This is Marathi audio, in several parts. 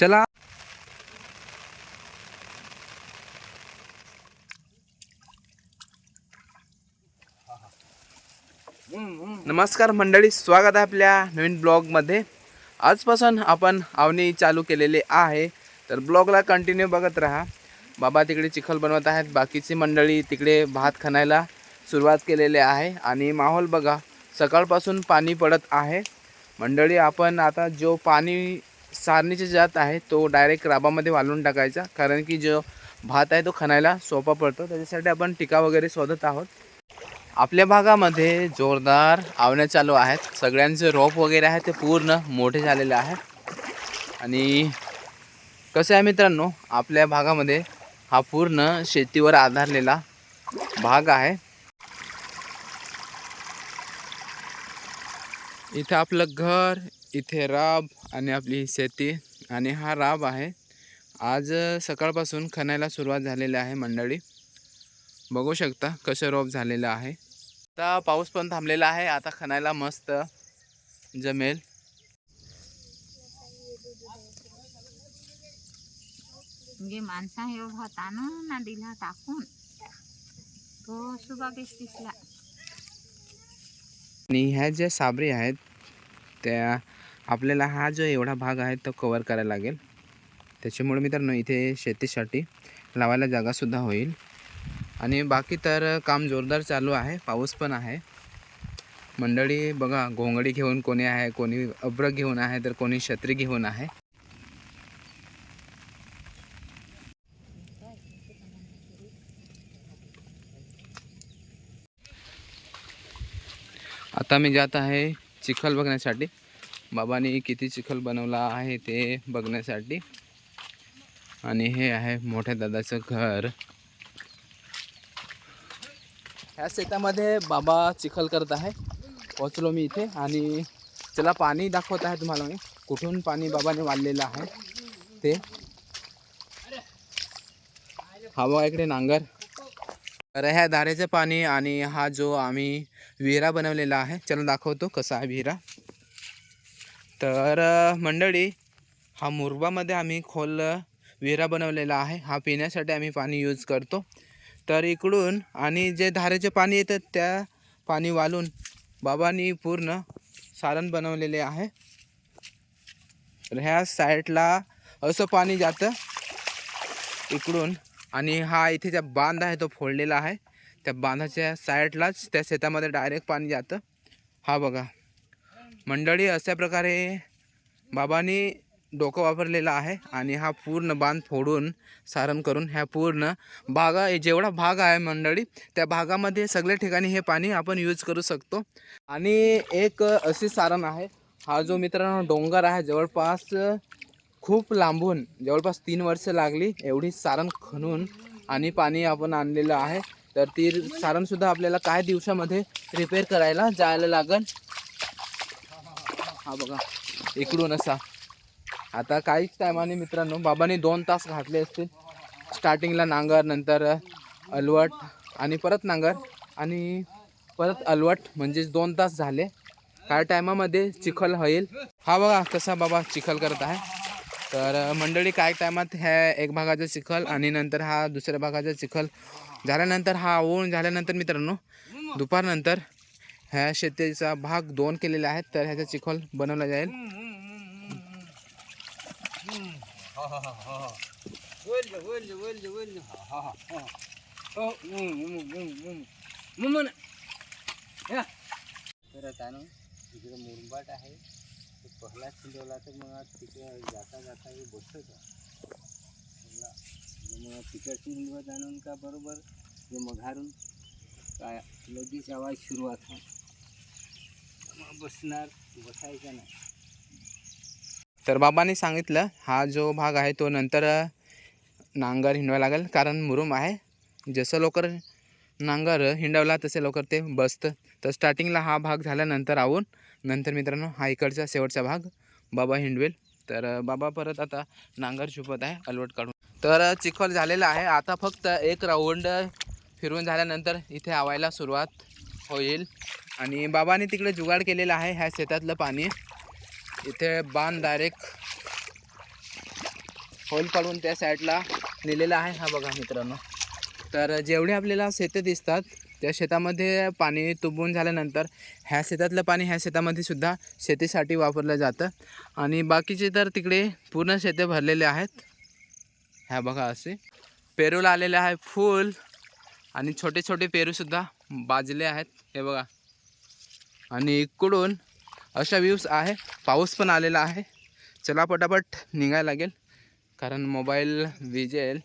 चला. नमस्कार मंडळी स्वागत आहे आपल्या नवीन ब्लॉगमध्ये. आजपासून आपण आवनी चालू केलेले आहे तर ब्लॉगला कंटिन्यू बघत राहा. बाबा तिकडे चिखल बनवत आहेत बाकीची मंडळी तिकडे भात खणायला सुरुवात केलेली आहे आणि माहोल बघा सकाळपासून पाणी पडत आहे. मंडळी आपण आता जो पाणी सारणीचे जात आहे तो डायरेक्ट राबामध्ये वालून टाकायचा. कारण की जो भात आहे तो खणायला सोपा पडतो. त्याच्यासाठी आपण टिका वगैरे शोधत आहोत. आपल्या भागामध्ये जोरदार आवण्या चालू आहेत. सगळ्यांचे रोप वगैरे आहे ते पूर्ण मोठे झालेले आहेत आणि कसं आहे मित्रांनो आपल्या भागामध्ये हा पूर्ण शेतीवर आधारलेला भाग आहे. इथं आपलं घर इथे राब आणि आपली शेती आणि हा राब आहे. आज सकाळपासून खणायला सुरुवात झालेली आहे मंडळी. बघू शकता कसं रोप झालेलं आहे. आता पाऊस पण थांबलेला आहे. आता खणायला मस्त जमेल. म्हणजे माणसा हे होता ना नाडीला टाकून तो सुबागेच दिसला. आणि ह्या ज्या साबरी आहेत त्या आपल्याला हा जो एवढा भाग आहे तो कवर करायला लागेल. त्याच्यामुळे मित्रांनो इथे शेतीसाठी लावायला जागासुद्धा होईल. आणि बाकी तर काम जोरदार चालू आहे पाऊस पण आहे. मंडळी बघा घोंगडी घेऊन कोणी आहे कोणी अब्र घेऊन आहे तर कोणी छत्री घेऊन आहे. आता मी जात आहे चिखल बघण्यासाठी. बाबांनी किती चिखल बनवला आहे ते बघण्यासाठी. आणि हे आहे मोठ्या दादाचं घर. ह्या शेतामध्ये बाबा चिखल करत आहे. पोचलो मी इथे आणि चला पाणी दाखवत आहे तुम्हाला मी. कुठून पाणी बाबाने वाढलेलं आहे ते. हवा इकडे नांगर. तर ह्या दारेचं पाणी आणि हा जो आम्ही विहिरा बनवलेला आहे चला दाखवतो कसा आहे विहिरा. तर मंडळी हा मुरबामध्ये आम्ही खोल विहिरा बनवलेला आहे. हा पिण्यासाठी आम्ही पाणी यूज करतो. तर इकडून आणि जे धारेचे पाणी येतं त्या पाणी वालून बाबांनी पूर्ण सारण बनवलेले आहे. तर ह्या साईडला असं पाणी जातं इकडून आणि हा इथे ज्या बांध आहे तो फोडलेला आहे. त्या बांधाच्या साईडलाच त्या शेतामध्ये डायरेक्ट पाणी जातं. हा बघा. मंडळी अशा प्रकारे बाबांनी डोकं वापरलेलं आहे आणि हा पूर्ण बांध फोडून सारण करून ह्या पूर्ण भागा जेवढा भाग आहे मंडळी त्या भागामध्ये सगळ्या ठिकाणी हे पाणी आपण यूज करू शकतो. आणि एक अशी सारण आहे हा जो मित्रांनो डोंगर आहे जवळपास खूप लांबून जवळपास तीन वर्ष लागली एवढी सारण खणून आणि पाणी आपण आणलेलं आहे. तर ती सारणसुद्धा आपल्याला काही दिवसामध्ये रिपेअर करायला जायला लागन. हा बघा इकडून असा. आता काहीच टायमाने मित्रांनो. बाबांनी दोन तास घातले असतील. स्टार्टिंगला नांगर नंतर अलवट आणि परत नांगर. आणि परत अलवट म्हणजेच दोन तास झाले. काय टायमामध्ये चिखल होईल. हा बघा कसा बाबा चिखल करत आहे. तर मंडळी काय टायमात ह्या एक भागाचा चिखल आणि नंतर हा दुसऱ्या भागाचा चिखल. झाल्यानंतर हा ऊन झाल्यानंतर मित्रांनो दुपारनंतर ह्या शेतीचा भाग दोन केलेले आहेत तर ह्याचा चिखल बनवला जाईल तर आता ना इकडे आहे तो पहिला खिंडवला तर मग तिकडे जाता जाता हे बसत मग तिकडची निवड आणून का बरोबर ते मघारून काय लगेच आवाज सुरुवात आहे बसणार बसायचं नाही. तर बाबांनी सांगितलं हा जो भाग आहे तो नंतर नांगर हिंडवा लागेल. कारण मुरुम आहे. जसं लवकर नांगर हिंडवला तसे लवकर ते बसतं. तर स्टार्टिंगला हा भाग झाल्यानंतर आवून नंतर मित्रांनो हा इकडचा शेवटचा भाग बाबा हिंडवेल. तर बाबा परत आता नांगर झुपत आहे अलवट काढून. तर चिखल झालेला आहे. आता फक्त एक राऊंड फिरवून झाल्यानंतर इथे आवायला सुरुवात होईल. आणि बाबाने तिकडे जुगाड केलेला आहे ह्या शेतातलं पाणी. इथे बाण डायरेक्ट होल पाडून त्या साईडला नेलेला आहे हा बघा मित्रांनो. तर जेवढे आपल्याला शेते दिसतात त्या शेतामध्ये पाणी तुंबून झाल्यानंतर ह्या शेतातलं पाणी ह्या शेतामध्ये सुद्धा शेतीसाठी वापरलं जातं. आणि बाकीचे तर तिकडे पूर्ण शेते भरलेले आहेत. ह्या बघा असे. पेरूला आलेले आहे फूल आणि छोटे छोटे पेरूसुद्धा बाजले आहेत. हे बघा. आणि इकडून अशा व्ह्यूज आहे. पाऊस पण आलेला आहे. चला पटापट निघायला लागेल. कारण मोबाईल विजेल.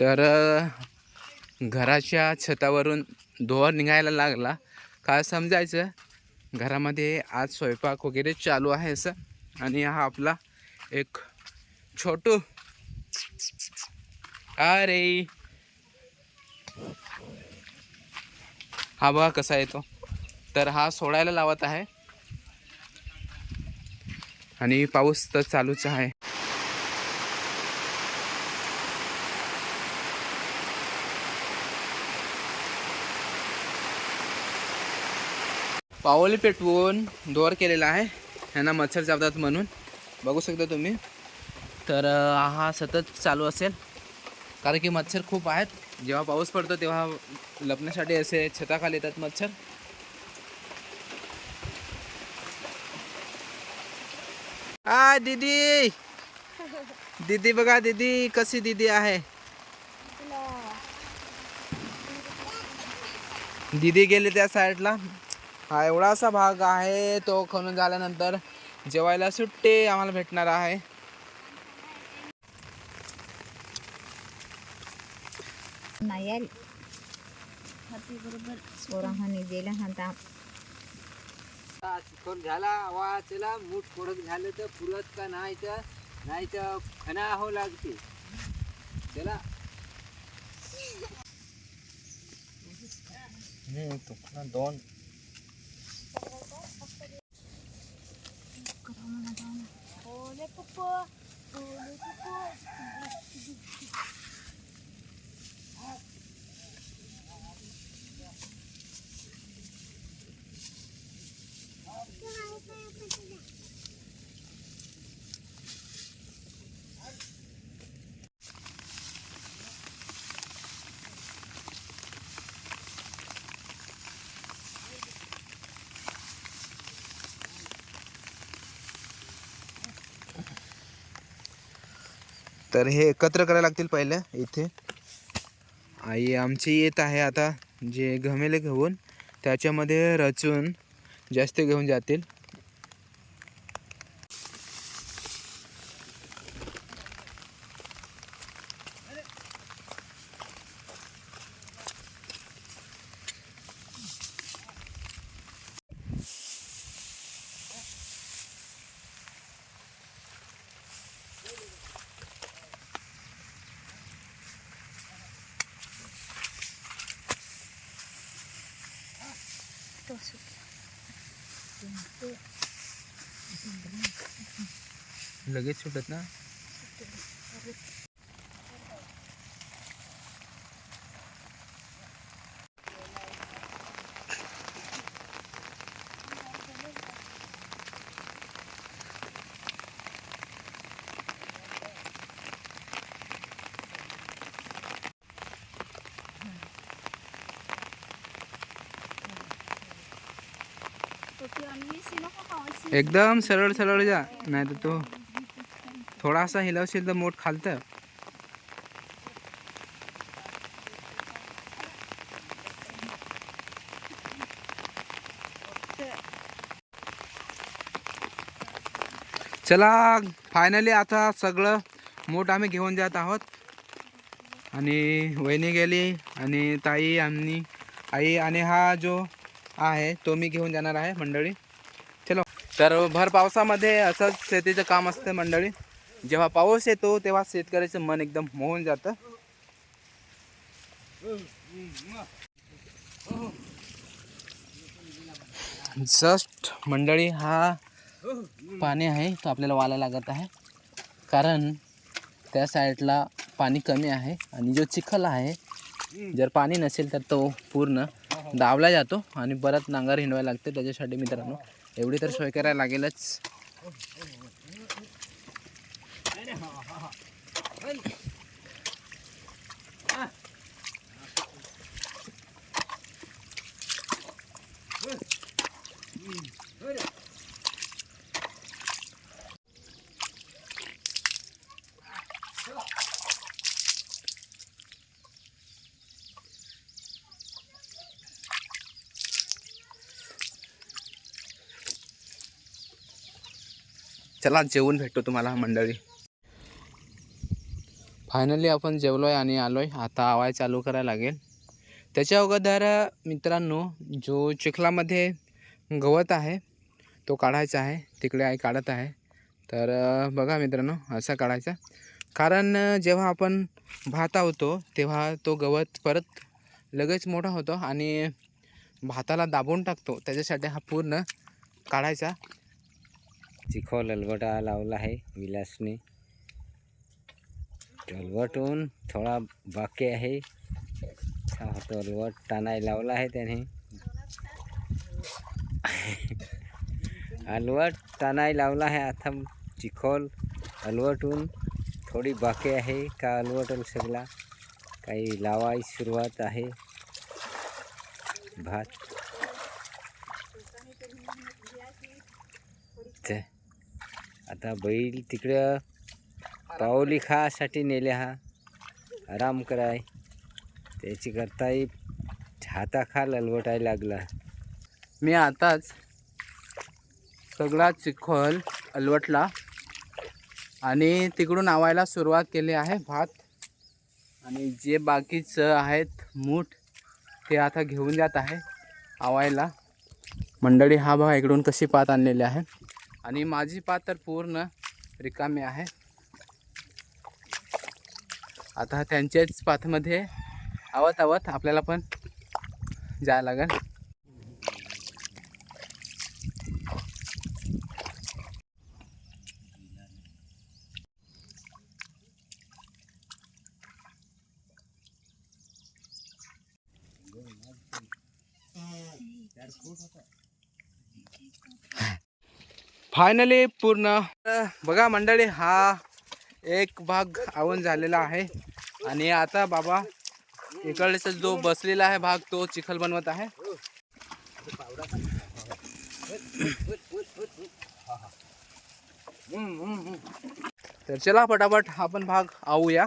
तर घराच्या छतावरून धुवा निघायला लागला. काय समजायचं? घरामध्ये आज स्वयंपाक वगैरे चालू आहे असं. आणि हा आपला एक छोटू. अरे हा बघा कसा येतो. तर हा सोडायला लावत आहे. आणि पाऊस तर चालूच आहे. पावली पेटवून दोर केलेला आहे. यांना मच्छर चावतात म्हणून. बघू शकता तुम्ही. तर हा सतत चालू असेल. कारण की मच्छर खूप आहेत. जेव्हा पाऊस पडतो तेव्हा लपण्यासाठी असे छताखाली येतात मच्छर. आ दीदी! दीदी बघा दीदी कशी दीदी आहे? दीदी. गेले त्या साईडला हा एवढासा भाग आहे तो खणून झाल्यानंतर जेवायला सुट्टे आम्हाला भेटणार आहे. नाही चिखल झाला वा चला मूठ कोडक झालं तर पुरत का नाही तर नाही तर खना हो लागते. चला. दोन. Ole po po. Ole po po. तर हे एकत्र करायला लागतील पहिले इथे. आई आमची येत आहे आता जे घमेले घेऊन त्याच्यामध्ये रचून जास्त घेऊन जातील. लगेच सुटत ना? एकदम सरळ सरळ जा नाही तर तो थोडासा हिलवशील तर मोठ खालतं. चला फायनली आता सगळं मोठ आम्ही घेऊन जात आहोत. आणि वहिनी गेली आणि ताई आणि आई आणि हा जो आहे तो मी घेऊन जाणार आहे मंडळी. चलो. तर भर पावसामध्ये असंच शेतीचं काम असतं मंडळी. जेव्हा पाऊस येतो तेव्हा शेतकऱ्याचं मन एकदम मोहून जातं. जस्ट मंडळी हा पाणी आहे तो आपल्याला वाला लागत आहे. कारण त्या साईडला पाणी कमी आहे आणि जो चिखल आहे जर पाणी नसेल तर तो पूर्ण दाबला जातो आणि परत नांगर हिंडवायला लागते. त्याच्यासाठी मित्रांनो एवढी तर सोय करायला लागेलच. चला जेवून भेटतो तुम्हाला मंडळी. फायनली आपण जेवलो आहे आणि आलो आहे आता आवाज चालू करायला लागेल. त्याच्या अगोदर मित्रांनो जो चिखलामध्ये गवत आहे तो काढायचा आहे. तिकडे आई काढत आहे. तर बघा मित्रांनो असा काढायचा. कारण जेव्हा आपण भात होतो तेव्हा तो गवत परत लगेच मोठा होतो आणि भाताला दाबून टाकतो. त्याच्यासाठी हा पूर्ण काढायचा. चिखो अलवटा लावला आहे विलासने. अलवटून थोडा बाकी आहे. तलवट टाणाय लावला आहे त्याने. अलवट टाणाय लावला आहे. आता चिखोल अलवटून थोडी बाकी आहे का अलवटल सगळा? काही लावाय सुरुवात आहे. भात. आता बैल तिकडं पाऊली खासाठी नेले हा. आराम कराय. त्याची करताही हाताखाल अलवटाय लागला. मी आताच सगळा चिखल अलवटला आणि तिकडून आवायला सुरुवात केली आहे भात. आणि जे बाकीचं आहेत मूठ ते आता घेऊन जात आहे आवायला मंडळी हा भाव इकडून कशी पात आणलेली आहे? आणि माझी पात तर पूर्ण रिकामी आहे. आता त्यांच्याच पाथमध्ये आवत आवत. आपल्याला पण जायला लागेल. फायनली पूर्ण. बघा मंडळी हा एक भाग आवून झालेला आहे. आणि आता बाबा इकडचा जो बसलेला आहे भाग तो चिखल बनवत आहे. तर चला पटापट आपण भाग आवूया.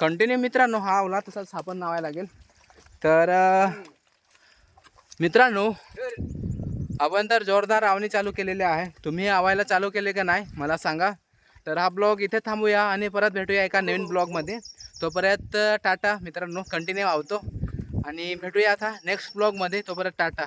कंटिन्यू मित्रांनो हा आवला तसाच आपण नावायला लागेल. तर मित्रांनो आपण तर जोरदार आवणी चालू केलेली आहे. तुम्ही आवायला चालू केले का नाही मला सांगा. तर हा ब्लॉग इथे थांबूया आणि परत भेटूया एका नवीन ब्लॉगमध्ये. तोपर्यंत टाटा मित्रांनो कंटिन्यू आवतो आणि भेटूया आता नेक्स्ट ब्लॉगमध्ये तोपर्यंत टाटा.